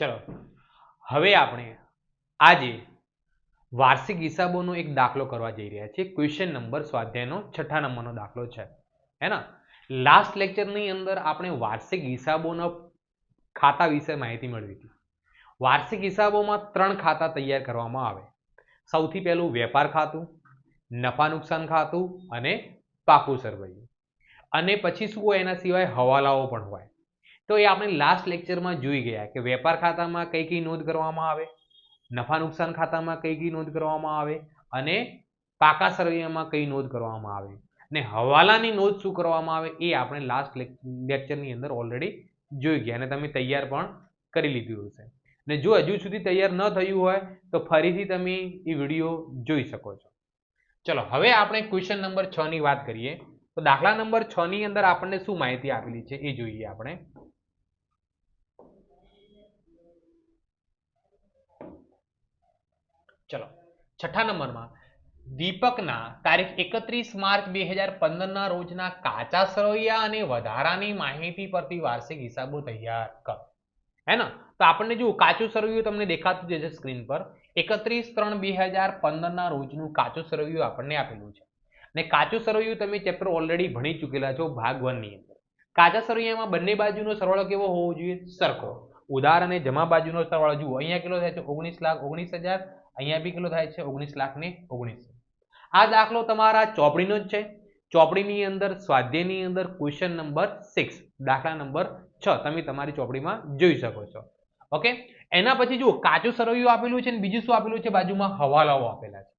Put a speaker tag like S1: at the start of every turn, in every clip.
S1: ચલો. હવે આપણે આજે વાર્ષિક હિસાબોનો એક દાખલો કરવા જઈ રહ્યા છીએ. ક્વેશ્ચન નંબર સ્વાધ્યાયનો છઠ્ઠા નંબરનો દાખલો છે. હે ને લાસ્ટ લેક્ચરની અંદર આપણે વાર્ષિક હિસાબોના ખાતા વિશે માહિતી મેળવી હતી. વાર્ષિક હિસાબોમાં ત્રણ ખાતા તૈયાર કરવામાં આવે. સૌથી પહેલું વેપાર ખાતું, નફા નુકસાન ખાતું અને પાકું સરવૈયું. અને પછી શું હોય? એના સિવાય હવાલાઓ પણ હોય. તો એ આપણે લાસ્ટ લેક્ચરમાં જોઈ ગયા કે વેપાર ખાતામાં કઈ કઈ નોંધ કરવામાં આવે, નફા નુકસાન ખાતામાં કઈ કઈ નોંધ કરવામાં આવે અને પાકા સરવૈયામાં કઈ નોંધ કરવામાં આવે અને હવાલાની નોંધ શું કરવામાં આવે એ આપણે લાસ્ટ લેક્ચરની અંદર ઓલરેડી જોઈ ગયા અને તમે તૈયાર પણ કરી લીધું હશે. અને જો હજુ સુધી તૈયાર ન થયું હોય તો ફરીથી તમે એ વીડિયો જોઈ શકો છો. ચલો, હવે આપણે ક્વેશ્ચન નંબર છ ની વાત કરીએ. તો દાખલા નંબર છ ની અંદર આપણને શું માહિતી આપેલી છે એ જોઈએ આપણે. ચલો, છઠ્ઠા નંબરમાં દીપકના તારીખ એકત્રીસ માર્ચ બે હજાર પંદરના રોજના કાચા સરવૈયા અને વધારાની માહિતી પરથી વાર્ષિક હિસાબો તૈયાર કર. હે ને? તો આપણને જો કાચું સરવૈયું તમને દેખાતું જ છે સ્ક્રીન પર. એકત્રીસ ત્રણ બે હજાર પંદરના રોજનું કાચું સરવૈયું આપણને આપેલું છે. અને કાચું સરવૈયું તમે ચેપ્ટર ઓલરેડી ભણી ચૂકેલા છો ભાગ વનની અંદર. કાચા સરવૈયામાં બંને બાજુનો સરવાળો કેવો હોવો જોઈએ? સરખો. ઉધાર અને જમા બાજુનો સરવાળો. જુઓ, અહીંયા કેટલો થાય છે? ઓગણીસ લાખ ઓગણીસ હજાર અહીંયા બી કેટલો થાય છે? ઓગણીસ લાખ ને ઓગણીસ. આ દાખલો તમારા ચોપડીનો જ છે. ચોપડીની અંદર, સ્વાધ્યાયની અંદર ક્વેશ્ચન નંબર સિક્સ દાખલા નંબર છ તમે તમારી ચોપડીમાં જોઈ શકો છો. ઓકે એના પછી જુઓ, કાચું સરવૈયું આપેલું છે અને બીજું શું આપેલું છે? બાજુમાં હવાલાઓ આપેલા છે.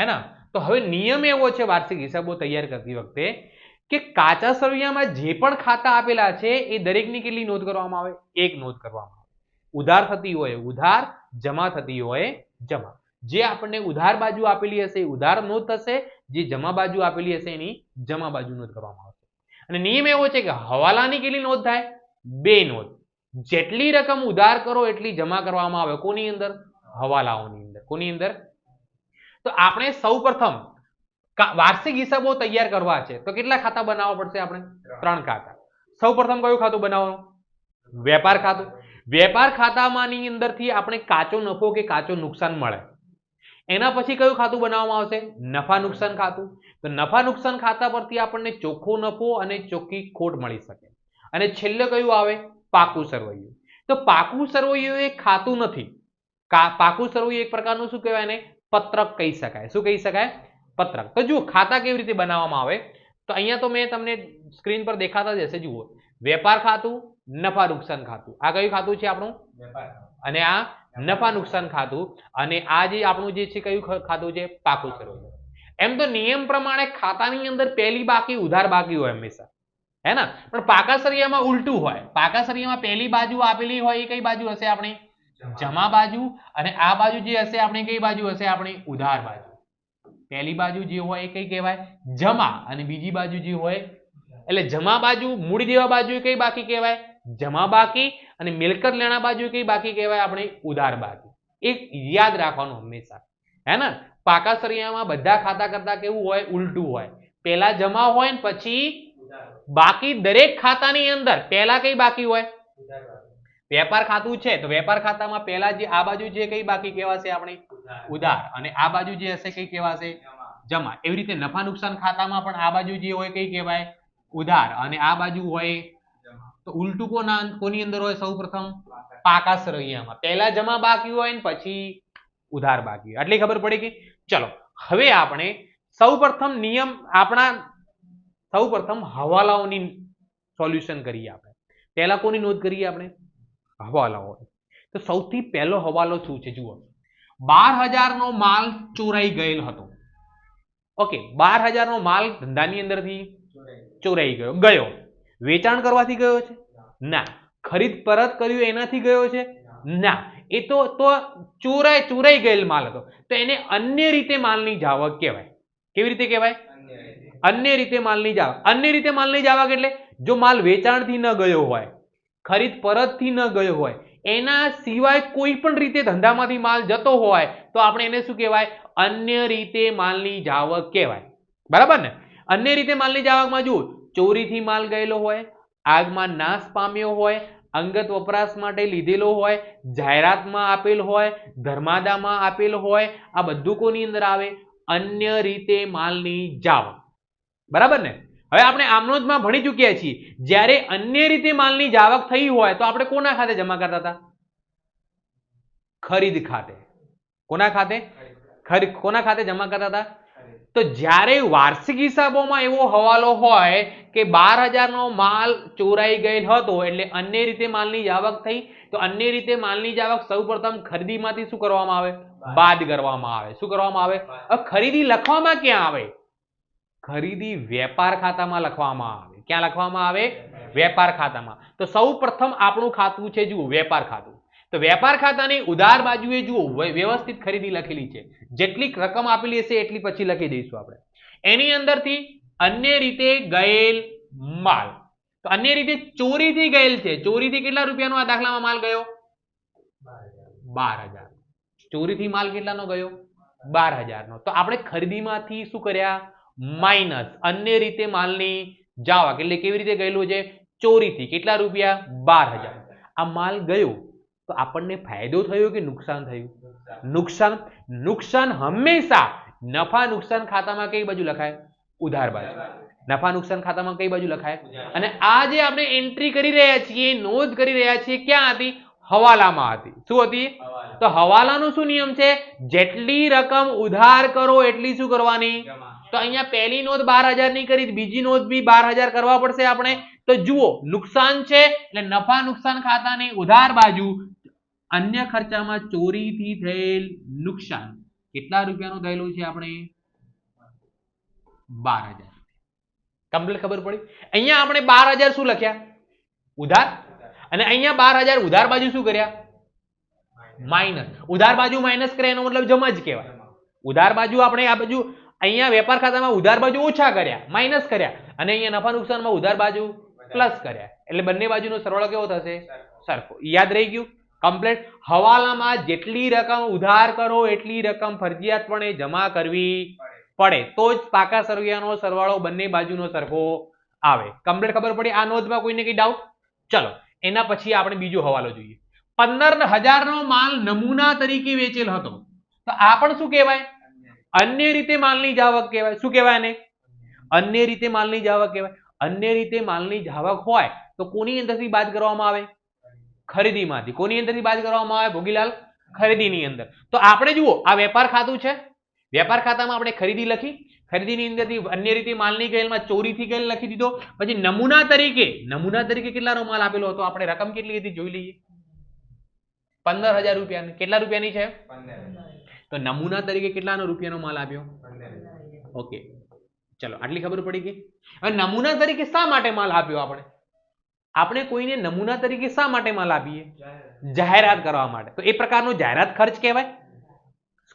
S1: હે ના? તો હવે નિયમ એવો છે, વાર્ષિક હિસાબો તૈયાર કરતી વખતે, કે કાચા સરવૈયામાં જે પણ ખાતા આપેલા છે, એ દરેકની કેટલી નોંધ કરવામાં આવે? એક નોંધ કરવામાં આવે. ઉધાર થતી હોય, ઉધાર જમા થતી હોય જમા. જે આપણને ઉધાર બાજુ આપેલી હશે ઉધાર નોંધ થશે, જે જમા બાજુ આપેલી હશે એની જમા બાજુ નોંધ કરવામાં આવશે. અને નિયમ એવો છે કે હવાલાની કેટલી નોંધ થાય? બે નોંધ. જેટલી રકમ ઉધાર કરો, એટલી જમા કરવામાં આવે. કોની અંદર? હવાલાઓની અંદર. કોની અંદર? તો આપણે સૌ પ્રથમ વાર્ષિક હિસાબો તૈયાર કરવા છે. તો કેટલા ખાતા બનાવવા પડશે આપણે? ત્રણ ખાતા. સૌ પ્રથમ કયું ખાતું બનાવવાનું? વેપાર ખાતું. વેપાર ખાતામાંની અંદરથી આપણે કાચો નફો કે કાચો નુકસાન મળે. એના પછી કયું ખાતું બનાવવામાં આવશે? નફા નુકસાન ખાતું. તો નફા નુકસાન ખાતા પરથી આપણને ચોખ્ખો નફો અને ચોખ્ખી ખોટ મળી શકે. અને છેલ્લે કયું આવે? પાકું સરવૈયું. તો પાકું સરવૈયું એ ખાતું નથી. પાકું સરવૈયું એક પ્રકારનું શું કહેવાય એને? પત્રક કહી શકાય. શું કહી શકાય? પત્રક. તો જુઓ, ખાતા કેવી રીતે બનાવવામાં આવે? તો અહીંયા તો મેં તમને સ્ક્રીન પર દેખાતા જ હશે, જુઓ. વેપાર ખાતું નફા નુકસાન ખાતું. આ કયું ખાતું છે આપણું? અને આ નફા નુકસાન ખાતું. અને આ જે આપણું જે છે કયું ખાતું છે? પાકું સરવૈયું એમ તો નિયમ પ્રમાણે ખાતાની અંદર પહેલી બાકી ઉધાર બાકી હોય હંમેશા. હે ને? પણ પાકા સરિયામાં ઉલટું હોય. પાકા સરિયામાં પહેલી બાજુ આપેલી હોય એ કઈ બાજુ હશે આપણી? જમા બાજુ. અને આ બાજુ જે હશે આપણી કઈ બાજુ હશે આપણી? ઉધાર બાજુ. પહેલી બાજુ જે હોય એ કઈ કહેવાય? જમા. અને બીજી બાજુ જે હોય? એટલે જમા બાજુ મૂડી દેવા બાજુ એ કઈ બાકી કહેવાય? જમા બાકી અને મિલકત લેણા બાજુ કઈ બાકી કહેવાય? આપણે ઉધાર બાકી. એક યાદ રાખવાનું હંમેશા. હે ને? પાકા સરિયામાં બધા ખાતા કરતા કેવું હોય? ઉલટું હોય. પહેલા જમા હોય ને પછી બાકી દરેક ખાતાની અંદર પહેલા કઈ બાકી હોય? વેપાર ખાતું છે. તો વેપાર ખાતામાં પહેલા જે આ બાજુ જે કઈ બાકી કહેવાશે આપણે? ઉધાર. અને આ બાજુ જે હશે કઈ કહેવાશે? જમા. એવી રીતે નફા નુકસાન ખાતામાં પણ આ બાજુ જે હોય કઈ કહેવાય? ઉધાર. અને આ બાજુ હોય તો ઉલટું કોના કોની અંદર હોય સૌ પ્રથમ? પાકા સરવૈયામાં પહેલા જમા બાકી હોય ને પછી ઉધાર બાકી આટલી ખબર પડી ગઈ ચલો હવે આપણે સૌ પ્રથમ નિયમ આપણા સૌ પ્રથમ હવાલાઓની સોલ્યુશન કરીએ આપણે. પહેલા કોની નોંધ કરીએ આપણે? હવાલાઓ. તો સૌથી પહેલો હવાલો શું છે? જુઓ. બાર હજારનો માલ ચોરાઈ ગયેલ હતો. ઓકે બાર હજારનો માલ ધંધાની અંદરથી ચોરાઈ ગયો. ગયો. વેચાણ કરવાથી ગયો છે? ના. ખરીદ પરત કર્યું એનાથી ગયો છે? ના. એ તો તો ચોરાય, ચોરાઈ ગયેલ માલ હતો. તો એને અન્ય રીતે માલની જાવક કહેવાય. કેવી રીતે કહેવાય? અન્ય રીતે માલની જાવક. અન્ય રીતે માલની જાવક એટલે જો માલ વેચાણથી ન ગયો હોય, ખરીદ પરતથી ન ગયો હોય, એના સિવાય કોઈ પણ રીતે ધંધામાંથી માલ જતો હોય, તો આપણે એને શું કહેવાય? અન્ય રીતે માલની જાવક કહેવાય. બરાબર ને? અન્ય રીતે માલની જાવકમાં જુઓ ચોરીથી માલ ગયેલો હોય, આગમાં નાશ પામ્યો હોય, અંગત વપરાશ માટે લીધેલો હોય, જાહેરાતમાં આપેલ હોય, ધર્માદામાં આપેલ હોય, આ બધું કોની અંદર આવે? અન્ય રીતે માલની જાવક બરાબર ને? હવે આપણે આમનોજમાં ભણી ચૂક્યા છીએ. જ્યારે અન્ય રીતે માલની જાવક થઈ હોય, તો આપણે કોના ખાતે જમા કરતા હતા? ખરીદ ખાતે. કોના ખાતે? ખરી કોના ખાતે જમા કરતા હતા? તો જ્યારે વાર્ષિક હિસાબોમાં એવો હવાલો હોય કે બાર હજારનો માલ ચોરાઈ ગયેલ હતો એટલે અન્ય રીતે માલની આવક થઈ તો અન્ય રીતે માલની જાવક સૌપ્રથમ ખરીદીમાંથી શું કરવામાં આવે? બાદ. કરવામાં આવે. શું કરવામાં આવે? ખરીદી લખવામાં ક્યાં આવે? ખરીદી વેપાર ખાતામાં લખવામાં આવે. ક્યાં લખવામાં આવે? વેપાર. ખાતામાં. તો સૌ પ્રથમ આપણું ખાતું છે જુઓ વેપાર ખાતું. તો વેપાર ખાતાની ઉધાર બાજુએ જુઓ વ્ય- વ્યવસ્થિત ખરીદી લખેલી છે. જેટલી રકમ આપેલી હશે, એટલી પછી લખી દઈશું આપણે. એની અંદરથી અન્ય રીતે ગયેલ માલ. તો અન્ય રીતે ચોરીથી ગયેલ છે. ચોરીથી કેટલા રૂપિયાનો આ દાખલામાં માલ ગયો? બાર હજાર. ચોરીથી માલ કેટલાનો ગયો? બાર હજારનો. તો આપણે ખરીદીમાંથી શું કર્યા? માઇનસ અન્ય રીતે માલની જાવા એટલે કેવી રીતે ગયેલું છે? ચોરીથી. કેટલા રૂપિયા? બાર હજાર. આ માલ ગયો. તો આપણને ફાયદો થયો કે નુકસાન થયું? નુકસાન. નુકસાન હંમેશા નફા નુકસાન ખાતામાં કઈ બાજુ લખાય? ઉધાર બાજુ. નફા નુકસાન ખાતામાં કઈ બાજુ લખાય? અને આ જે આપણે એન્ટ્રી કરી રહ્યા છીએ નોંધ કરી રહ્યા છીએ ક્યાં હતી? હવાલામાં હતી. શું હતી? તો હવાલાનો શું નિયમ છે? જેટલી રકમ ઉધાર કરો એટલી શું કરવાની? તો અહીંયા પહેલી નોંધ બાર હજારની કરી બીજી નોંધ બી બાર હજાર કરવા પડશે આપણે. તો જુઓ નુકસાન છે એટલે નફા નુકસાન ખાતાની ઉધાર બાજુ અન્ય ખર્ચામાં ચોરીથી થયેલ નુકસાન. કેટલા રૂપિયાનું થયેલું છે આપણે? બાર હજાર કમ્પ્લીટ ખબર પડી? અહીંયા આપણે બાર હજાર શું લખ્યા? ઉધાર. અને અહીંયા બાર હજાર ઉધાર બાજુ શું કર્યા? માઇનસ. ઉધાર બાજુ માઇનસ કરે એનો મતલબ જમા જ કહેવાય. ઉધાર બાજુ આપણે આ બાજુ અહીંયા વેપાર ખાતામાં ઉધાર બાજુ ઓછા કર્યા માઇનસ કર્યા. અને અહીંયા નફા નુકસાનમાં ઉધાર બાજુ પ્લસ કર્યા. એટલે બંને બાજુનો સરવાળો કેવો થશે? સરખો. યાદ રહી ગયું? કમ્પ્લીટ હવાલામાં જેટલી રકમ ઉધાર કરો, એટલી રકમ ફરજિયાતપણે જમા કરવી પડે. તો જ પાકા સરવૈયાનો સરવાળો બંને બાજુનો સરખો આવે. કમ્પ્લેટ ખબર પડી? આ નોંધમાં કોઈને કઈ ડાઉટ ચલો, એના પછી આપણે બીજો હવાલો જોઈએ. પંદર હજારનો માલ નમૂના તરીકે વેચેલ હતો. તો આ પણ શું કહેવાય? અન્ય રીતે માલની જાવક કહેવાય. શું કહેવાય આને? અન્ય રીતે માલની જાવક કહેવાય. અન્ય રીતે માલની જાવક હોય તો કોની અંદરથી બાદ કરવામાં આવે? ખરીદીમાંથી. કોની અંદરથી બાદ કરવામાં આવે? ભોગીલાલ ખરીદીની અંદર. તો આપણે જુઓ આ વેપાર ખાતું છે. વેપાર ખાતામાં આપણે ખરીદી લખી ખરીદીની અંદરથી અન્ય રીતે માલની ગયેલમાં ચોરીથી ગયેલ લખી દીધો. પછી નમૂના તરીકે નમૂના તરીકે કેટલાનો માલ આપેલો હતો? આપણે રકમ કેટલી હતી જોઈ લઈએ. પંદર હજાર રૂપિયાની. કેટલા રૂપિયાની છે? તો નમૂના તરીકે કેટલાનો રૂપિયાનો માલ આપ્યો? ઓકે. ચલો આટલી ખબર પડી ગઈ. હવે નમૂના તરીકે શા માટે માલ આપ્યો આપણે? આપણે કોઈને નમૂના તરીકે શા માટે માલ આપીએ જાહેરાત કરવા માટે. તો એ પ્રકારનો જાહેરાત ખર્ચ કહેવાય?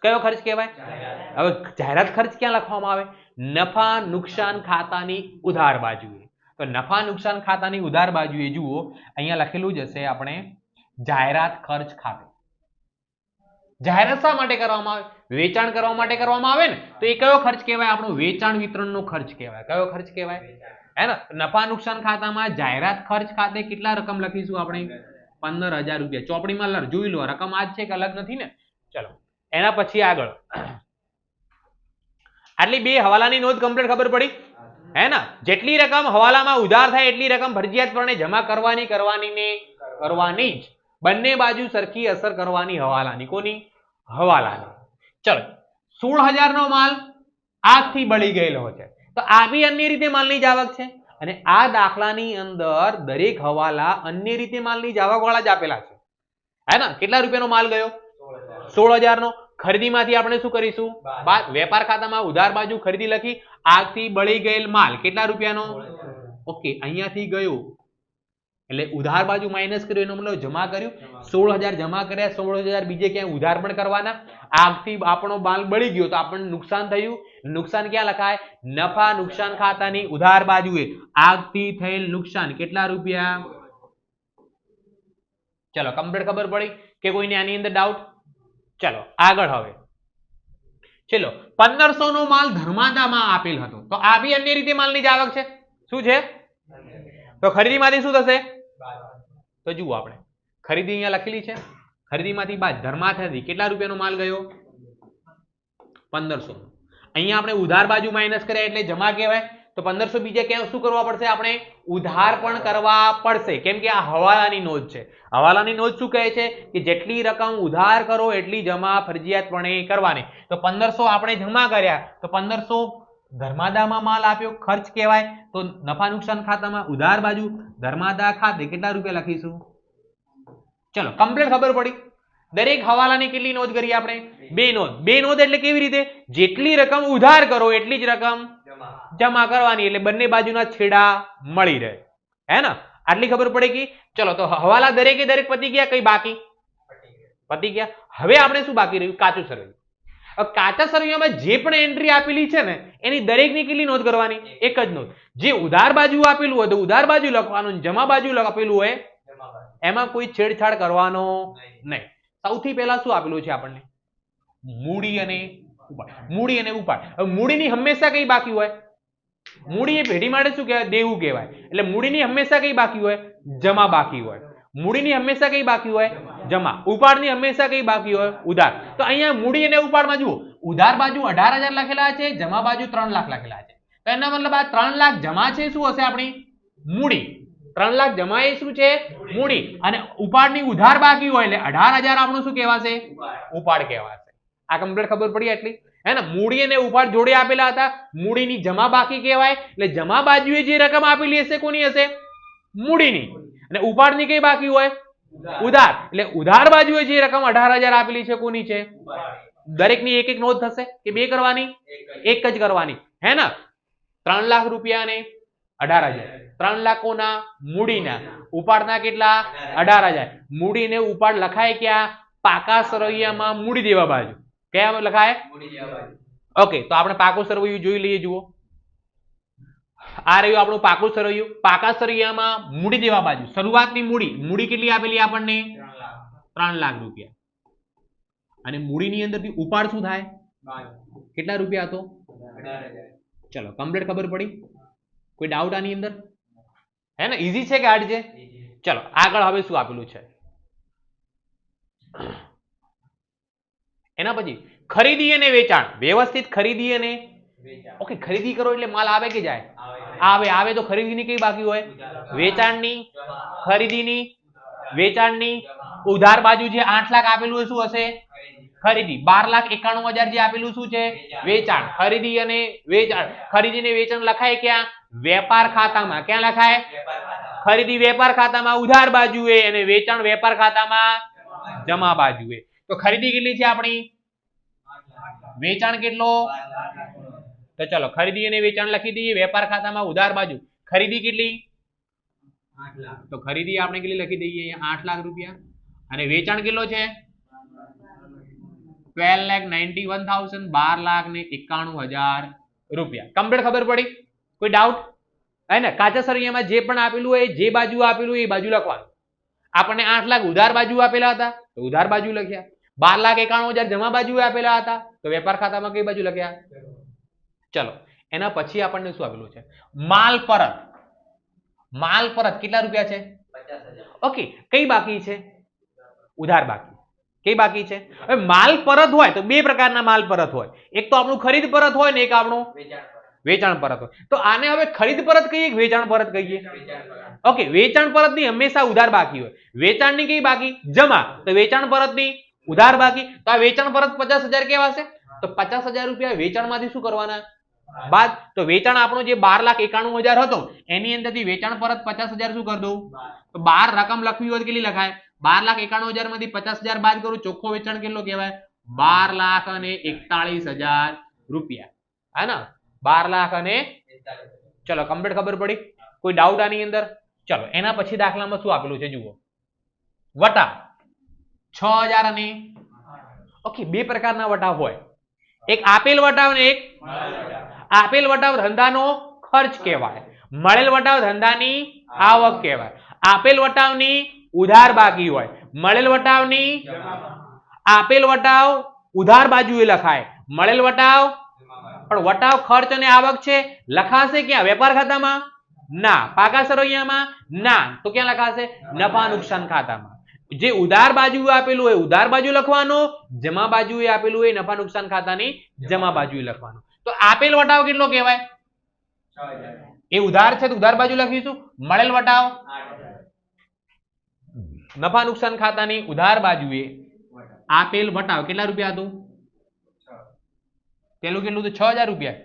S1: કયો ખર્ચ કહેવાય? હવે જાહેરાત ખર્ચ ક્યાં લખવામાં આવે? નફા નુકસાન ખાતાની ઉધાર બાજુએ. તો નફા નુકસાન ખાતાની ઉધાર બાજુએ જુઓ અહીંયા લખેલું જ હશે આપણે જાહેરાત ખર્ચ ખાતે. જાહેરાત શા માટે કરવામાં આવે? વેચાણ કરવા માટે કરવામાં આવે ને? તો એ કયો ખર્ચ કહેવાય? આપણો વેચાણ વિતરણનો ખર્ચ કહેવાય. કયો ખર્ચ કહેવાય? હે ને? નફા નુકસાન ખાતામાં જાહેરાત ખર્ચ ખાતે કેટલા રકમ લખીશું આપણે? પંદર હજાર રૂપિયા. ચોપડીમાં જોઈ લો, રકમ આ જ છે કે અલગ નથી ને? ચલો. એના પછી આગળ. આટલી બે હવાલાની નોંધ કમ્પ્લીટ ખબર પડી? હે ને? જેટલી રકમ હવાલામાં ઉધાર થાય, એટલી રકમ ફરજિયાતપણે જમા કરવાની કરવાની ને કરવાની જ. બંને બાજુ સરખી અસર કરવાની હવાલાની કોની? હવાલાની. ચલો સોળ હજારનો માલ આગથી બળી ગયેલો છે. તો આ બી અન્ય રીતે માલની જાવક છે? અને આ દાખલાની અંદર દરેક હવાલા અન્ય રીતે માલની જાવક વાળા જ આપેલા છે. હે ને? કેટલા રૂપિયાનો માલ ગયો? સોળ હજારનો ખરીદીમાંથી આપણે શું કરીશું? વેપાર ખાતામાં ઉધાર બાજુ ખરીદી લખી આગથી બળી ગયેલ માલ. કેટલા રૂપિયાનો? ઓકે અહીંયાથી ગયો. એટલે ઉધાર બાજુ માઇનસ કર્યું એનો મતલબ જમા કર્યું. સોળ હજાર જમા કર્યા સોળ હજાર બીજે ક્યાંય ઉધાર પણ કરવાના. આગથી આપણો માલ બળી ગયો તો આપણને નુકસાન થયું. નુકસાન ક્યાં લખાય? નફા નુકસાન ખાતાની ઉધાર બાજુએ. આગથી થયેલ નુકસાન કેટલા રૂપિયા? ચલો કમ્પ્લીટ ખબર પડી કે કોઈને આની અંદર ડાઉટ ચલો આગળ હવે. ચલો પંદરસો નો માલ ધર્માદામાં આપેલ હતો. તો આ બી અન્ય રીતે માલની જ આવક છે. શું છે? તો ખરીદીમાંથી શું થશે? તો જુઓ આપણે. ખરીદી અહીંયા લખેલી છે. ખરીદીમાંથી બાદ ધર્માથાથી કેટલા રૂપિયાનો માલ ગયો? પંદરસો. અહીંયા આપણે ઉધાર બાજુ માઇનસ કર્યા એટલે જમા કહેવાય. તો પંદરસો બીજે ક્યાં શું કરવા પડશે? આપણે ઉધાર પણ કરવા પડશે. કેમ કે આ હવાલાની નોંધ છે. હવાલાની નોંધ શું કહે છે? કે જેટલી રકમ ઉધાર કરો, એટલી જમા ફરજિયાતપણે કરવાની. તો પંદરસો આપણે જમા કર્યા. તો પંદરસો ધર્માદામાં માલ આપ્યો ખર્ચ કહેવાય તો નફા નુકસાન ખાતામાં ઉધાર બાજુ ધર્માદા ખાતે કેટલા રૂપિયા લખીશું? ચલો કમ્પ્લીટ ખબર પડી. દરેક હવાલાની કેટલી નોંધ કરી આપણે? બે નોંધ. બે નોંધ એટલે કેવી રીતે? જેટલી રકમ ઉધાર કરો એટલી જ રકમ જમા. કરવાની એટલે બંને બાજુના છેડા મળી રહે. હે ને? આટલી ખબર પડે કે? ચલો તો હવાલા દરેકે દરેક પતી ગયા કઈ બાકી? પતી ગયા. હવે આપણે શું બાકી રહ્યું? કાચું સરવૈયું. કાચા સરવૈયામાં જે પણ એન્ટ્રી આપેલી છે ને એની દરેકની કેટલી નોંધ કરવાની? એક જ નોંધ. જે ઉધાર બાજુ આપેલું હોય તો ઉધાર બાજુ લખવાનું જમા બાજુ આપેલું હોય એમાં કોઈ છેડછાડ કરવાનો નહીં. સૌથી પહેલા શું આપેલું છે આપણને? મૂડી અને ઉપાડ. મૂડી અને ઉપાડ. હવે મૂડીની હંમેશા કઈ બાકી હોય? મૂડી એ પેઢી માટે શું કહેવાય? દેવું કહેવાય. એટલે મૂડીની હંમેશા કઈ બાકી હોય? જમા બાકી હોય. મૂડીની હંમેશા કઈ બાકી હોય? જમા. ઉપાડની હંમેશા કઈ બાકી હોય? ઉધાર. તો અહીંયા મૂડી અને ઉપાડમાં જુઓ. ઉધાર બાજુ અઢાર હજાર લખેલા છે, જમા બાજુ ત્રણ લાખ લખેલા છે. તો એના મતલબ આ ત્રણ લાખ જમા છે, શું હશે આપણી? મૂડી. ત્રણ લાખ જમા એ શું છે? મૂડી. અને ઉપાડની ઉધાર બાકી હોય એટલે અઢાર હજાર આપણું શું કહેવાશે? ઉપાડ કહેવાશે. આ કમ્પ્લીટ ખબર પડી એટલી હે ને? મૂડી અને ઉપાડ જોડે આપેલા હતા. મૂડીની જમા બાકી કહેવાય. એટલે જમા બાજુએ જે રકમ આપેલી હશે, કોની હશે? મૂડીની. અને ઉપાડની કઈ બાકી હોય? ઉધાર. એટલે ઉધાર બાજુએ જે રકમ અઢાર હજાર આપેલી છે કોની છે? દરેકની એક એક નોંધ થશે કે બે કરવાની? એક જ. કરવાની. હે ને? ત્રણ લાખ રૂપિયા ને અઢાર હજાર. ત્રણ લાખોના મૂડીના. ઉપાડના કેટલા? અઢાર હજાર. મૂડીને ઉપાડ લખાય ક્યાં? પાકા સરવૈયામાં મૂડી દેવા બાજુ. કયા લખાય? ઓકે તો આપણે પાકો સરવૈયું જોઈ લઈએ જુઓ. આ રહ્યું આપણું પાકું સરૈયું. પાકા સરૈયામાં મૂડી દેવા બાજુ. શરૂઆતની મૂડી. મૂડી કેટલી આપેલી આપણને? ત્રણ લાખ. રૂપિયા. અને મૂડીની અંદરથી ઉપાડ શું થાય? કેટલા રૂપિયા હતો? ચલો કમ્પ્લીટ ખબર પડી. કોઈ ડાઉટ આની અંદર? હે ને? ઈઝી છે કે હાર્ડ છે? ચલો આગળ હવે શું આપેલું છે? એના પછી ખરીદી અને વેચાણ. વ્યવસ્થિત ખરીદી અને ઓકે ખરીદી કરો એટલે માલ આવે કે જાય? આવે આવે તો ખરીદીની કઈ બાકી હોય? વેચાણની, ખરીદીની, વેચાણની, ઉધાર બાજુ જે આઠ લાખ આપેલું શું હશે? ખરીદી. બાર લાખ એકાણું હજાર જે આપેલું શું છે? વેચાણ. ખરીદી અને વેચાણ. ખરીદી અને વેચાણ લખાય ક્યાં? વેપાર ખાતામાં. ક્યાં લખાય? ખરીદી વેપાર ખાતામાં, ઉધાર બાજુએ અને વેચાણ વેપાર ખાતામાં જમા બાજુએ. તો ખરીદી કેટલી છે આપણી? વેચાણ કેટલો? તો ચલો ખરીદી અને વેચાણ લખી દઈએ વેપાર ખાતામાં ઉધાર બાજુ. ખરીદી કેટલી? તો ખરીદી આપણે કેટલી લખી દઈએ? અહીંયા આઠ લાખ રૂપિયા. અને વેચાણ કેટલો છે? Twelve lakh ninety one thousand બાર લાખ ને એકાણું હજાર રૂપિયા. કમ્પ્લીટ ખબર પડી? કોઈ ડાઉટ હે ને? કાચા સરિયામાં જે પણ આપેલું હોય જે બાજુ આપેલું હોય એ બાજુ લખવાનું. આપણને આઠ લાખ ઉધાર બાજુ આપેલા હતા તો ઉધાર બાજુ લખ્યા. બાર લાખ એકાણું હજાર જમા બાજુ આપેલા હતા તો વેપાર ખાતામાં કઈ બાજુ લખ્યા? ચલો, એના પછી આપણને શું આપેલું છે? માલ પરત. માલ પરત કેટલા રૂપિયા છે? ઓકે, કઈ બાકી છે? ઉધાર બાકી. કઈ બાકી છે? હવે માલ પરત હોય તો બે પ્રકારના માલ પરત હોય. એક તો આપણું ખરીદ પરત હોય ને એક આપણું વેચાણ પરત હોય. તો આને હવે ખરીદ પરત કહીએ વેચાણ પરત કહીએ? ઓકે, વેચાણ પરતની હંમેશા ઉધાર બાકી હોય. વેચાણની કઈ બાકી? જમા. તો વેચાણ પરતની ઉધાર બાકી. તો આ વેચાણ પરત પચાસ હજાર કેવા છે તો પચાસ હજાર રૂપિયા વેચાણમાંથી શું કરવાના? બાદ તો વેચાણ આપણું જે બાર લાખ એકાણું હજાર હતો એની અંદરથી વેચાણ પરત પચાસ હજાર શું કરી દઉં? તો બાર રકમ લખવી હોય કેટલી લખાય? બાર લાખ એકાણું હજારમાંથી પચાસ હજાર બાદ કરું ચોખ્ખો વેચાણ કેટલો કહેવાય? બાર લાખ અને એકતાળીસ હજાર રૂપિયા. હે ને? બાર લાખ અને ચલો કમ્પ્લીટ ખબર પડી? કોઈ ડાઉટ આની અંદર? ચલો એના પછી દાખલામાં શું આપેલું છે જુઓ. વટા. છ હજાર અને ઓકે બે પ્રકારના વટા હોય. એક આપેલ વટા ને એક આપેલ વટાવ ધંધાનો ખર્ચ કહેવાય. મળેલ વટાવ ધંધાની આવક કહેવાય. આપેલ વટાવની ઉધાર બાકી હોય. મળેલ વટાવની આપેલ વટાવ ઉધાર બાજુએ લખાય. મળેલ વટાવ પણ વટાવ ખર્ચ અને આવક છે, લખાશે ક્યાં? વેપાર ખાતામાં? ના. પાકા સરોયામાં? ના. તો ક્યાં લખાશે? નફા નુકસાન ખાતામાં. જે ઉધાર બાજુ આપેલું હોય, ઉધાર બાજુ લખવાનું, જમા બાજુ આપેલું હોય, નફા નુકસાન ખાતાની જમા બાજુ લખવાનું. તો આપેલ વટાવ કેટલો કહેવાય? એ ઉધાર છે તો ઉધાર બાજુ લખીશું. મળેલ વટાવ? નફા નુકસાન ખાતાની ઉધાર બાજુએ આપેલ વટાવ કેટલા રૂપિયા હતું? પેલું કેટલું હતું? છ હજાર રૂપિયા.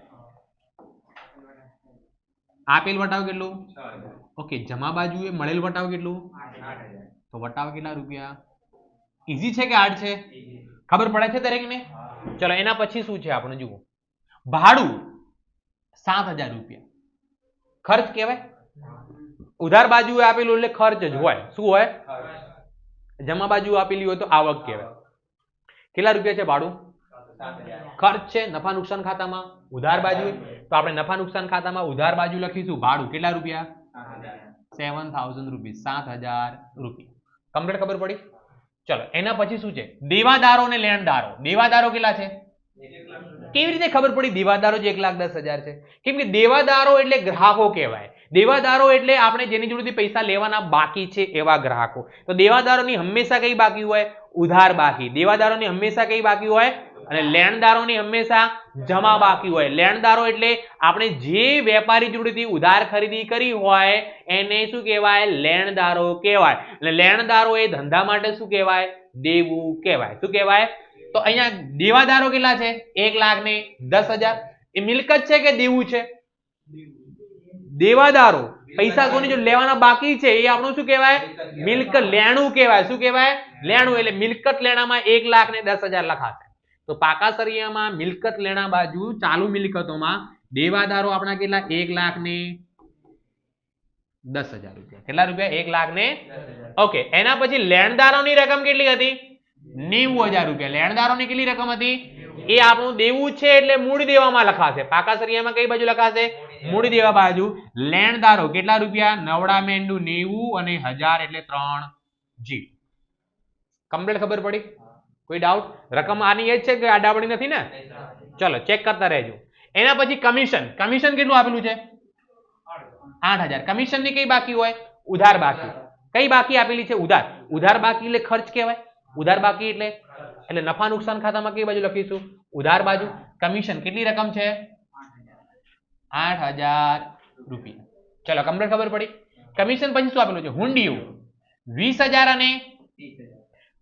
S1: આપેલ વટાવ કેટલું? ઓકે જમા બાજુએ મળેલ વટાવ કેટલું? તો વટાવ કેટલા રૂપિયા? ઈઝી છે કે આઠ છે? ખબર પડે છે દરેકને? ચલો એના પછી શું છે આપણે? જુઓ. ભાડું સાત હજાર રૂપિયા. ખર્ચ કહેવાય? ઉધાર બાજુએ આપેલું એટલે ખર્ચ જ હોય. શું હોય? જમા બાજુ આપેલી હોય તો આવક કહેવાય. કેટલા રૂપિયા છે ભાડું? ખર્ચ છે નફા નુકસાન ખાતામાં? ઉધાર બાજુ તો આપણે નફા નુકસાન ખાતામાં ઉધાર બાજુ લખીશું. ભાડું કેટલા રૂપિયા? સેવન થાઉઝન્ડ રૂપીસ સાત હજાર રૂપિયા. કમ્પ્લીટ ખબર પડી? ચલો, એના પછી શું છે? દેવાદારો ને લેણદારો. દેવાદારો કેટલા છે? કેવી રીતે ખબર પડી? દેવાદારો જ એક લાખ દસ હજાર છે. કેમ કે દેવાદારો એટલે ગ્રાહકો કહેવાય. દેવાદારો એટલે આપણે જેની જોડેથી પૈસા લેવાના બાકી છે એવા ગ્રાહકો. તો દેવાદારોની હંમેશા કઈ બાકી હોય? ઉધાર બાકી. દેવાદારોની હંમેશા કઈ બાકી હોય? અને લેણદારોની હંમેશા જમા બાકી હોય. લેણદારો એટલે આપણે જે વેપારી જોડેથી ઉધાર ખરીદી કરી હોય, એને શું કહેવાય? લેણદારો કહેવાય. એટલે લેણદારો એ ધંધા માટે શું કહેવાય? દેવું કહેવાય. શું કહેવાય? તો અહીંયા દેવાદારો કેટલા છે? એક લાખ ને દસ હજાર. એ મિલકત છે કે દેવું છે? દેવાદારો. પૈસા કોની જો લેવાના બાકી છે. એ આપણું શું કહેવાય? મિલકત લેણું કહેવાય. શું કહેવાય? લેણું. એટલે મિલકત લેણામાં એક લાખ ને દસ હજાર લખાશે. તો પાકા સરિયામાં મિલકત લેણા બાજુ ચાલુ મિલકતોમાં દેવાદારો આપણા કેટલા? એક લાખ ને દસ હજાર રૂપિયા. કેટલા રૂપિયા? એક લાખ ને? ઓકે. એના પછી લેણદારોની રકમ કેટલી હતી? નેવું હજાર રૂપિયા. લેણદારોની કેટલી રકમ હતી? એ આપણું દેવું છે એટલે મૂળ દેવામાં લખાશે. પાકા સરિયામાં કઈ બાજુ લખાશે? મૂળ દેવા બાજુ. લેણદારો કેટલા રૂપિયા? નવડા મેંડુ નેવું અને હજાર એટલે ત્રણ જી. કમ્પ્લીટ ખબર પડી? કોઈ ડાઉટ રકમ આની એ જ છે કે આડાવડી નથી ને? ચલો ચેક કરતા રહેજો. એના પછી કમિશન કમિશન કેટલું આપેલું છે? આઠ હજાર. કમિશનની કઈ બાકી હોય? ઉધાર બાકી. કઈ બાકી આપેલી છે? ઉધાર. ઉધાર બાકી એટલે ખર્ચ કહેવાય. ઉધાર બાકી એટલે? એટલે નફા નુકસાન ખાતામાં કઈ બાજુ લખીશું? ઉધાર બાજુ. કમિશન કેટલી રકમ છે? આઠ હજાર રૂપિયા. ચલો કમ્પ્લીટ ખબર પડી? કમિશન પછી શું આપેલું છે? હુંડીઓ વીસ હજાર અને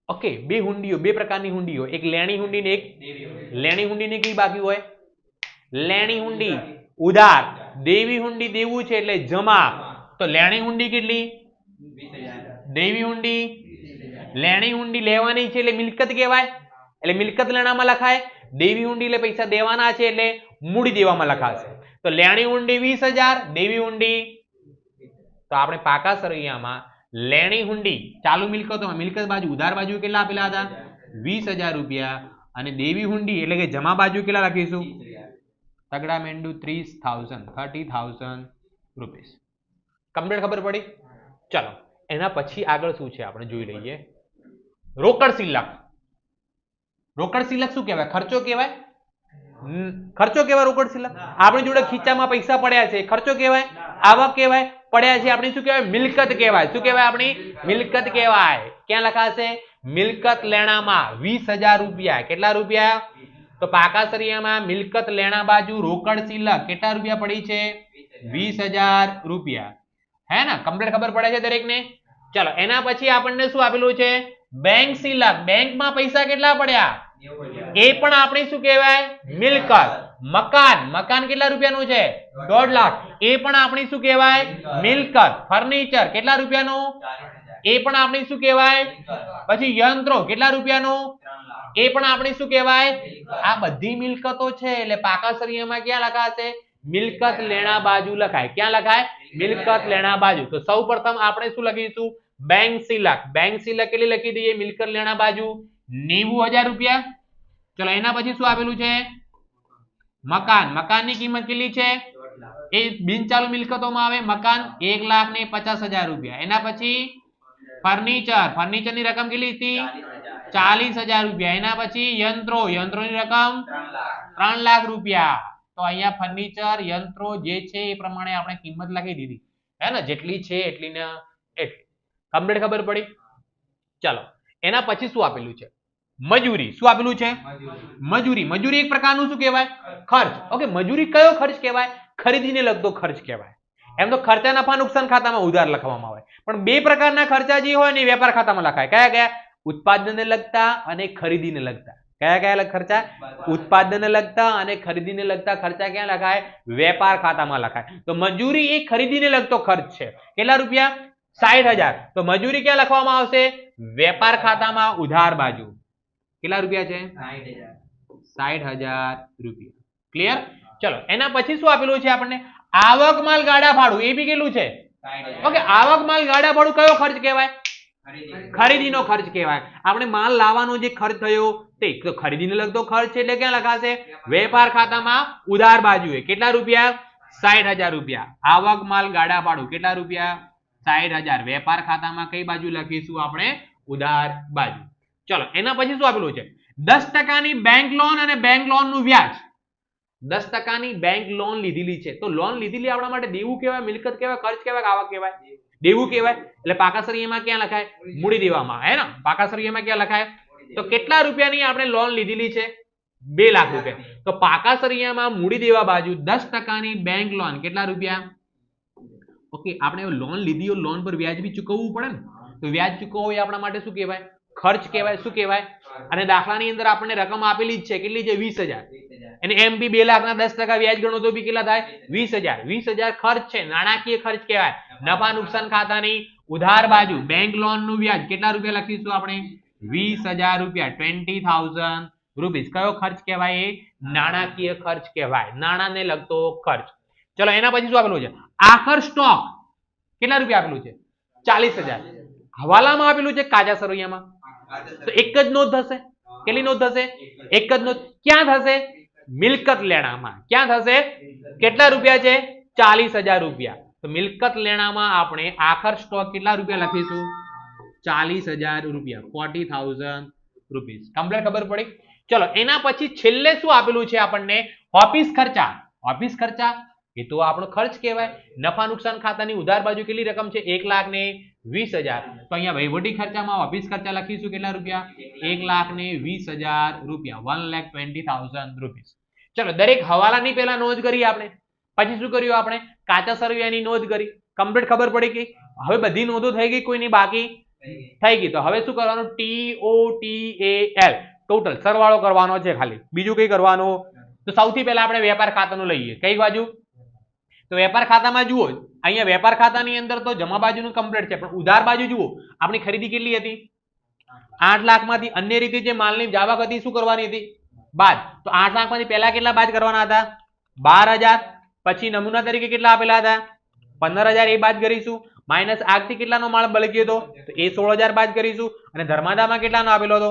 S1: ઓકે બે હુંડીઓ બે પ્રકારની હુંડીઓ. એક લેણી હુંડી ને એક લેણી હુંડી ને કઈ બાકી હોય? લેણી હુંડી. ઉધાર. દેવી હુંડી દેવું છે એટલે જમા. તો લેણી હુંડી કેટલી? દેવી હુંડી લેણી હુંડી લેવાની છે એટલે મિલકત કહેવાય. એટલે મિલકત લેણામાં લખાય, દેવી હુંડી એટલે પૈસા દેવાના છે એટલે મૂડી દેવામાં લખાશે. તો લેણી હુંડી વીસ હજાર, દેવી હુંડી તો આપણે પાકા સરૈયામાં લેણી હુંડી ચાલુ મિલકતોમાં, મિલકત બાજુ ઉધાર બાજુ કેટલા આપેલા હતા? વીસ હજાર રૂપિયા. અને દેવી હુંડી એટલે કે જમા બાજુ કેટલા લખીશું? તગડા મેંડુ ત્રીસ thousand thirty thousand rupees complete ખબર પડી? ચલો, એના પછી આગળ શું છે આપણે જોઈ લઈએ. રોકડ સિલક રોકડ સિલક શું કહેવાય? ખર્ચો કહેવાય? ખર્ચો કહેવાય રોકડ સિલક આપણી જોડે ખીચામાં પૈસા પડ્યા છે. ખર્ચો કહેવાય? આવક કહેવાય? પડ્યા છે. આપણી શું કહેવાય? મિલકત કહેવાય. શું કહેવાય આપણી? મિલકત કહેવાય. ક્યાં લખાશે? મિલકત લેણામાં. વીસ હજાર રૂપિયા. કેટલા રૂપિયા? તો પાકા સરિયામાં મિલકત લેણા બાજુ રોકડ સિલક કેટલા રૂપિયા પડી છે? વીસ હજાર રૂપિયા. હે ને? કમ્પ્લીટ ખબર પડે છે દરેકને? ચલો, એના પછી આપણને શું આપેલું છે? બેંક સિલક બેંકમાં પૈસા કેટલા પડ્યા? એ પણ આપણે શું કહેવાય? મિલકત. મકાન. મકાન કેટલા રૂપિયાનું છે? દોઢ લાખ. એ પણ આપણી શું કહેવાય? મિલકત. ફર્નિચર. કેટલા રૂપિયાનું? એ પણ આપણે શું કહેવાય? પછી યંત્રો. કેટલા રૂપિયાનું? એ પણ આપણે શું કહેવાય? આ બધી મિલકતો છે એટલે પાકા સરિયામાં ક્યાં લખાશે મિલકત લેણા બાજુ લખાય. ક્યાં લખાય? મિલકત. લેણા બાજુ. તો સૌ પ્રથમ આપણે શું લખીશું? બેંક લાખ બેંક લાખ કેટલી લખી દઈએ? મિલકત લેણા બાજુ નેવું રૂપિયા. ચલો, એના પછી શું આપેલું છે? મકાન. મકાનની કિંમત કેટલી છે? એ બિનચાલુ મિલકતોમાં આવે. મકાન એક લાખ ને પચાસ રૂપિયા. એના પછી ફર્નિચર. ફર્નિચરની રકમ કેટલી હતી? ચાલીસ હજાર રૂપિયા. એના પછી યંત્રો. યંત્રોની રકમ ત્રણ લાખ રૂપિયા. તો અહીંયા ફર્નિચર, યંત્રો જે છે એ પ્રમાણે આપણે કિંમત લખી દીધી. હે ને? જેટલી છે એટલી ને એટલી કમ્પ્લીટ ખબર પડી? ચાલો, એના પછી શું આપેલું છે? મજૂરી, શું આપેલું છે? મજૂરી. મજૂરી એક પ્રકારનું શું કહેવાય? ખર્ચ. ઓકે મજૂરી કયો ખર્ચ કહેવાય? ખરીદીને લગતો ખર્ચ કહેવાય. એમ તો ખર્ચા નફા નુકસાન ખાતામાં ઉધાર લખવામાં આવે. પણ બે પ્રકારના ખર્ચા જે હોય ને વેપાર ખાતામાં લખાય. કયા કયા? ઉત્પાદનને લગતા અને ખરીદીને લગતા. કયા કયા ખર્ચા? ઉત્પાદનને લગતા અને ખરીદીને લગતા ખર્ચા ક્યાં લખાય? વેપાર ખાતામાં લખાય. તો મજૂરી એ ખરીદીને લગતો ખર્ચ છે. કેટલા રૂપિયા? સાઠ હજાર. તો મજૂરી ક્યાં લખવામાં આવશે? વેપાર ખાતામાં ઉધાર બાજુ. કેટલા રૂપિયા છે? સાઠ હજાર. રૂપિયા. ક્લિયર ચલો એના પછી શું આપેલું છે આપણને? આવક માલ ગાડા ભાડું. એ બી કેટલું છે? ઓકે આવક માલ ગાડા ભાડું કયો ખર્ચ કહેવાય? ખરીદીનો. ખર્ચ કહેવાય. આપણે માલ લાવવાનો જે ખર્ચ થયો તે ખરીદીને લગતો ખર્ચ છે એટલે ક્યાં લખાશે? વેપાર ખાતામાં ઉધાર બાજુએ. કેટલા રૂપિયા? સાઠ હજાર રૂપિયા. આવક માલ ગાડા ભાડું. કેટલા રૂપિયા? સાઠ હજાર. વેપાર ખાતામાં કઈ બાજુ લખીશું આપણે? ઉધાર બાજુ. ચલો, એના પછી શું આપેલું છે? દસ ટકાની બેંક લોન અને બેંક લોનનું વ્યાજ. દસ ટકાની બેંક લોન લીધેલી છે. તો લોન લીધેલી આપણા માટે દેવું કહેવાય, મિલકત કહેવાય, ખર્ચ કહેવાય આવક કહેવાય? દેવું કહેવાય. એટલે પાકાસરીયામાં ક્યાં લખાય? મૂડી દેવામાં. હે ને? પાકાસરીયામાં ક્યાં લખાય? તો કેટલા રૂપિયાની આપણે લોન લીધેલી છે? બે લાખ રૂપિયા. તો પાકાસરીયામાં મૂડી દેવા બાજુ દસ ટકાની બેંક લોન કેટલા રૂપિયા? ઓકે આપણે લોન લીધી હોય લોન પર વ્યાજ બી ચૂકવવું પડે ને? તો વ્યાજ ચૂકવવું એ આપણા માટે શું કહેવાય? ખર્ચ કહેવાય, શું કહેવાય? અને દાખલાની અંદર આપણને રકમ આપેલી જ છે, કેટલી છે? વીસ અને એમ બી બે લાખના દસ ટકા વ્યાજ ગણો તો બી કેટલા થાય? વીસ હજાર. વીસ હજાર ખર્ચ છે, નાણાકીય ખર્ચ કહેવાય. નફા નુકસાન ખાતાની ઉધાર બાજુ બેંક લોનનું વ્યાજ કેટલા રૂપિયા લખીશું આપણે? વીસ હજાર રૂપિયા ટ્વેન્ટી થાઉઝન્ડ રૂપીસ કયો ખર્ચ કહેવાય? નાણાકીય ખર્ચ કહેવાય. નાણાને લગતો ખર્ચ. ચલો, એના પછી શું આપેલું છે? આખર સ્ટોક કેટલા રૂપિયા આપેલું છે? ચાલીસ હજાર. હવાલામાં આપેલું છે કાજા સરવૈયામાં તો એક જ નોંધ થશે કેટલી નોંધ થશે એક જ નોંધ. ક્યાં થશે? મિલકત લેણામાં. ક્યાં થશે? કેટલા રૂપિયા છે? ચાલીસ હજાર રૂપિયા. તો મિલકત લેણામાં આપણે આખર સ્ટોક કેટલા રૂપિયા લખીશું? ચાલીસ હજાર રૂપિયા. ફોર્ટી થાઉઝન્ડ રૂપીઝ કમ્પ્લેટ ખબર પડી? ચલો, એના પછી છેલ્લે શું આપેલું છે આપણને? ઓફિસ ખર્ચા. ઓફિસ ખર્ચા એ તો આપણો ખર્ચ કહેવાય. નફા નુકસાન ખાતાની ઉધાર બાજુ કેટલી રકમ છે? એક લાખ ને વીસ હજાર. તો અહીંયા વહીવટી ખર્ચામાં ઓફિસ ખર્ચા લખીશું કેટલા રૂપિયા? એક લાખ ને વીસ હજાર રૂપિયા. One lakh twenty thousand rupees ચલો, દરેક હવાલાની પહેલા નોંધ કરી આપણે. પછી શું કર્યું આપણે? કાચા સરવૈયાની નોંધ કરી. કમ્પ્લીટ ખબર પડી ગઈ? હવે બધી નોંધો થઈ ગઈ કોઈની? બાકી? થઈ ગઈ. તો હવે શું કરવાનું? T O T A L total સરવાળો કરવાનો છે ખાલી. બીજું કઈ કરવાનું? તો સૌથી પહેલા આપણે વેપાર ખાતાનું લઈએ. કઈ બાજુ? તો વેપાર ખાતામાં જુઓ, અહીંયા વેપાર ખાતાની અંદર તો જમા બાજુનું કમ્પ્લીટ છે, પણ ઉધાર બાજુ જુઓ, આપણી ખરીદી કેટલી હતી? આઠ લાખમાંથી અન્ય રીતે જે માલની જાવક હતી શું કરવાની હતી? બાદ તો આઠ લાખમાંથી પહેલા કેટલા બાદ કરવાના હતા? બાર પછી નમૂના તરીકે કેટલા આપેલા હતા? પંદર હજાર એ બાદ કરીશું. માઇનસ આગથી કેટલાનો માલ બળગ્યો હતો? તો એ સોળ હજાર બાદ કરીશું. અને ધર્માદામાં કેટલાનો આપેલો હતો?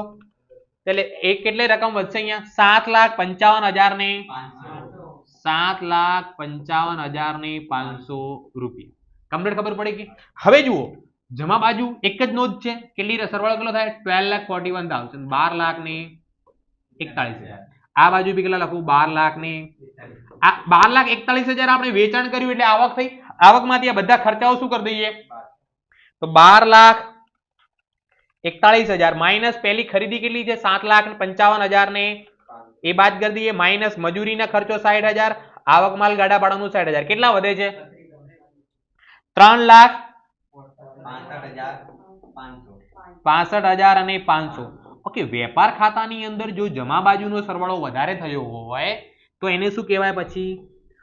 S1: એટલે એક કેટલી રકમ વધશે અહીંયા? સાત લાખ પંચાવન હજાર ને સાત લાખ પંચાવન હજાર ને પાંચસો રૂપિયા. કમ્પ્લીટ ખબર પડી ગઈ હવે જુઓ. જમા બાજુ એક જ નોંધ છે. કેટલી સરવાળો કેટલો થાય? Twelve lakh forty one thousand બાર લાખ ને એકતાળીસ હજાર. આ બાજુ બી કેટલા લખું? બાર લાખ ને આ બાર લાખ એકતાળીસ હજાર આપણે વેચાણ કર્યું એટલે આવક થઈ. આવકમાંથી આ બધા ખર્ચાઓ શું કરી દઈએ? તો બાર લાખ એકતાળીસ હજાર. માઇનસ પહેલી ખરીદી કેટલી છે? સાત લાખ પંચાવન હજાર ને એ બાદ કરી દઈએ, માઇનસ મજૂરીના ખર્ચો સાઠ હજાર, આવક માલ ગાડા ભાડાનું સાઠ હજાર. કેટલા વધે છે? ત્રણ લાખ પાસઠ હજાર અને પાંચસો. ઓકે, વેપાર ખાતાની અંદર જો જમા બાજુનો સરવાળો વધારે થયો હોય, તો એને શું કહેવાય પછી?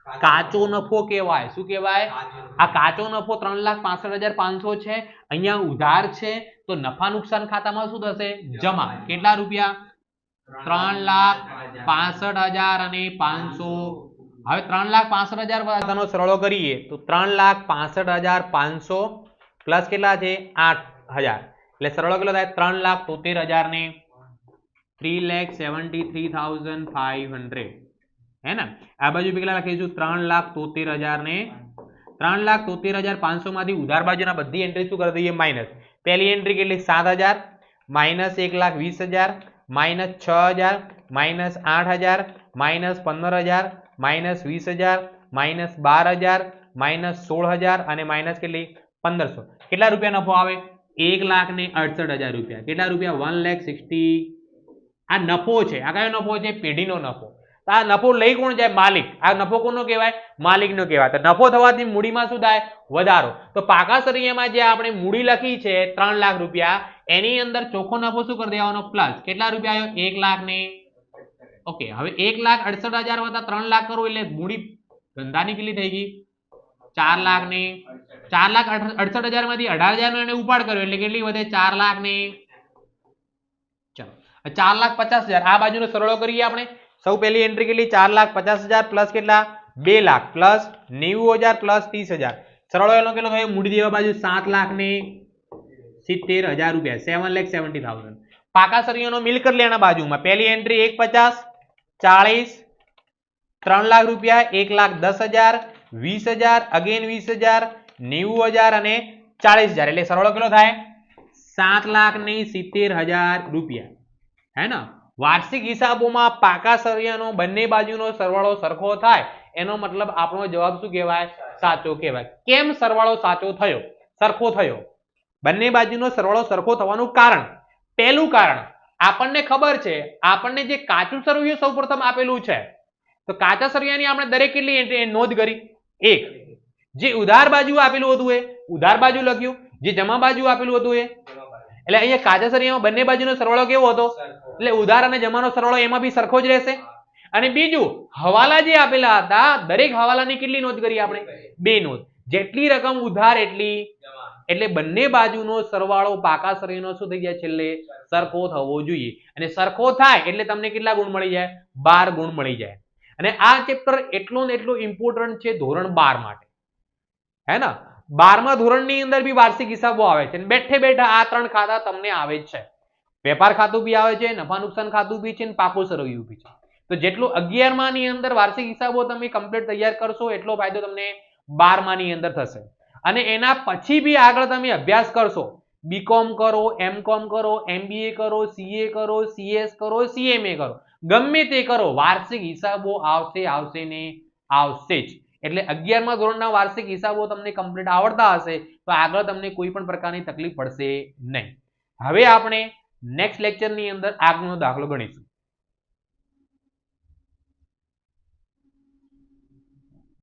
S1: કાચો નફો કહેવાય. શું કહેવાય? આ કાચો નફો ત્રણ લાખ પાસઠ હજાર પાંચસો છે. અહીંયા ઉધાર છે. તો નફા નુકસાન ખાતામાં શું થશે? જમા. કેટલા રૂપિયા? ત્રણ લાખ પાસઠ હજાર. અને પાંચસો. હવે ત્રણ લાખ પાસઠ હજાર બધાનો સરળો કરીએ તો ત્રણ લાખ પાસઠ હજાર પાંચસો પ્લસ કેટલા છે? આઠ હજાર. એટલે સરળો કેટલો થાય? ત્રણ લાખ તોતેર હજાર ને three lakh seventy three thousand five hundred. હે ને? આ બાજુ કેટલા લખીશું? ત્રણ લાખ તોતેર હજાર ને ત્રણ લાખ તોતેર હજાર પાંચસો માંથી ઉધાર બાજુના બધી એન્ટ્રી શું કરી દઈએ? માઇનસ પહેલી એન્ટ્રી કેટલી? સાત હજાર. માઇનસ એક લાખ વીસ હજાર. માઇનસ છ હજાર. માઇનસ આઠ હજાર માઇનસ પંદર હજાર માઇનસ વીસ હજાર માઇનસ બાર હજાર માઇનસ સોળ હજાર અને માઇનસ કેટલી? પંદરસો. કેટલા રૂપિયા નફો આવે? એક લાખ ને અડસઠ હજાર રૂપિયા. કેટલા રૂપિયા? વન લેખ સિક્સટી આ નફો છે. આ કયો નફો છે? પેઢીનો નફો. તો આ નફો લઈ કોણ જાય? માલિક. આ નફો કોનો કહેવાય? માલિકનો કહેવાય. તો નફો થવાથી મૂડીમાં શું થાય? વધારો. તો પાકા સરિયામાં જે આપણે મૂડી લખી છે, ત્રણ લાખ રૂપિયા, એની અંદર ચોખ્ખો નફો શું કરી દેવાનો? પ્લસ કેટલા રૂપિયા આવ્યો? એક લાખ ને ઓકે હવે એક લાખ અડસઠ હજાર વત્તા ત્રણ લાખ કરો એટલે મૂડી ધંધાની કેટલી થઈ ગઈ? ચાર લાખ ને ચાર લાખ અડ- અડસઠ હજારમાંથી અઢાર હજાર નો એને ઉપાડ કર્યો એટલે કેટલી વધે? ચાર લાખ ને ચાર લાખ પચાસ હજાર, આ બાજુનો સરળો કરીએ આપણે. સૌ પહેલી એન્ટ્રી કેટલી? ચાર લાખ પચાસ હજાર પ્લસ કેટલા? બે લાખ પ્લસ નેવું હજાર પ્લસ ત્રીસ હજાર. સરળો એનો કેટલો થયો? મૂડી દેવા બાજુ સાત લાખ ને સિત્તેર હજાર રૂપિયા સેવન લેખ સેવન્ટી થાઉઝન્ડ પાકા સરિયાનો મિલ કરી લેના બાજુમાં. પહેલી એન્ટ્રી એક પચાસ ચાળીસ, ત્રણ લાખ રૂપિયા, એક લાખ દસ હજાર, વીસ હજાર અગેન વીસ હજાર, નેવું હજાર અને ચાલીસ હજાર. એટલે સરવાળો કેટલો થાય? સાત લાખ ને સિત્તેર હજાર રૂપિયા. હે ને? વાર્ષિક હિસાબોમાં પાકા સરિયાનો બંને બાજુનો સરવાળો સરખો થાય, એનો મતલબ આપણો જવાબ શું કહેવાય? સાચો કહેવાય. કેમ સરવાળો સાચો થયો? સરખો થયો. બંને બાજુનો સરવાળો સરખો થવાનું કારણ. પહેલું કારણ આપણને ખબર છે, આપણને જે કાચું સરવૈયું સૌપ્રથમ આપેલું છે. તો કાચા સરવૈયાની આપણે દરેક કેટલી નોંધ કરી? એક. જે ઉધાર બાજુ આપેલું હતું એ, ઉધાર બાજુ લખ્યું. જે જમા બાજુ આપેલું હતું એ? એટલે અહીંયા કાચા સરિયામાં બંને બાજુનો સરવાળો કેવો હતો? એટલે ઉધાર અને જમાનો સરવાળો એમાં બી સરખો જ રહેશે. અને બીજું, હવાલા જે આપેલા હતા, દરેક હવાલાની કેટલી નોંધ કરી આપણે? બે નોંધ. જેટલી રકમ ઉધાર, એટલી એટલે બંને બાજુનો સરવાળો પાકા શરીરનો શું થઈ જાય છેલ્લે? સરખો થવો જોઈએ. અને સરખો થાય એટલે તમને કેટલા ગુણ મળી જાય? બાર ગુણ મળી જાય. અને આ ચેપ્ટર એટલો ને એટલો ઇમ્પોર્ટન્ટ છે ધોરણ બાર માટે. હે ને? બારમા ધોરણની અંદર બી વાર્ષિક હિસાબો આવે છે. બેઠે બેઠા આ ત્રણ ખાતા તમને આવે જ છે. વેપાર ખાતું બી આવે છે, નફા નુકસાન ખાતું બી છે, અને પાકો સરવૈયું બી છે. તો જેટલું અગિયારમાની અંદર વાર્ષિક હિસાબો તમે કમ્પ્લીટ તૈયાર કરશો, એટલો ફાયદો તમને બારમાની અંદર થશે. અને એના પછી બી આગળ તમે અભ્યાસ કરશો. બીકોમ કરો એમ કોમ કરો એમબીએ કરો સીએ કરો સીએસ કરો સીએમએ કરો. ગમે તે કરો, વાર્ષિક હિસાબો આવશે આવશે ને આવશે જ. એટલે અગિયારમા ધોરણના વાર્ષિક હિસાબો તમને કમ્પ્લીટ આવડતા હશે, તો આગળ તમને કોઈ પણ પ્રકારની તકલીફ પડશે નહીં. હવે આપણે નેક્સ્ટ લેક્ચરની અંદર આગળનો દાખલો ગણીશું.